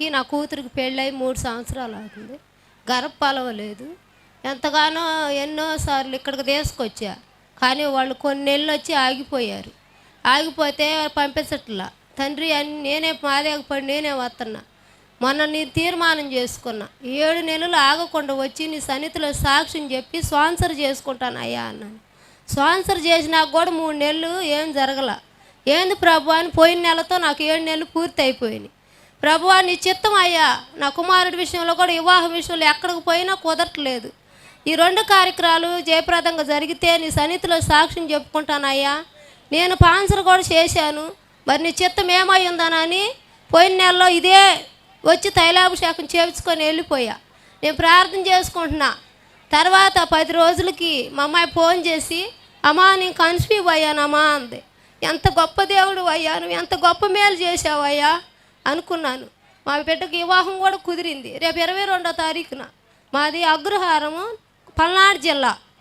ఇప్పటికీ నా కూతురికి పెళ్ళై మూడు సంవత్సరాలు అవుతుంది. గర్భపలవలేదు ఎంతగానో ఎన్నోసార్లు ఇక్కడికి తీసుకొచ్చా. కానీ వాళ్ళు కొన్ని నెలలు వచ్చి ఆగిపోయారు. ఆగిపోతే పంపించట్లా. తండ్రి అని నేనే మాదేగపడి నేనే వస్తున్నా మొన్న నీ తీర్మానం చేసుకున్నా. ఏడు నెలలు ఆగకుండా వచ్చి నీ సన్నిధిలో సాక్ష్యం చెప్పి స్పాన్సర్ చేసుకుంటాను అయ్యా అన్నాను. స్పాన్సర్ చేసినాక కూడా మూడు నెలలు ఏం జరగల. ఏంది ప్రభు అని పోయిన నెలతో నాకు ఏడు నెలలు పూర్తి అయిపోయినాయి ప్రభువా నీ చిత్తం అయ్యా. నా కుమారుడి విషయంలో కూడా వివాహం విషయంలో ఎక్కడికి పోయినా కుదరట్లేదు. ఈ రెండు కార్యక్రమాలు జయప్రదంగా జరిగితే నీ సన్నిధిలో సాక్ష్యం చెప్పుకుంటానయ్యా నేను పాన్సర్ కూడా చేశాను. మరి నీ చిత్తం ఏమయ్యిందనని పోయిన నెలలో ఇదే వచ్చి తైలాభిషేకం చేయించుకొని వెళ్ళిపోయా. నేను ప్రార్థన చేసుకుంటున్నా. తర్వాత పది రోజులకి మా అమ్మాయి ఫోన్ చేసి అమ్మా నేను కన్స్పీవ్ అయ్యానమ్మా అంది. ఎంత గొప్ప దేవుడు అయ్యా. నువ్వు ఎంత గొప్ప మేలు చేసావయ్యా అనుకున్నాను. మా బిడ్డకి వివాహం కూడా కుదిరింది. రేపు ఇరవై రెండో తారీఖున మాది అగ్రహారము పల్నాడు జిల్లా.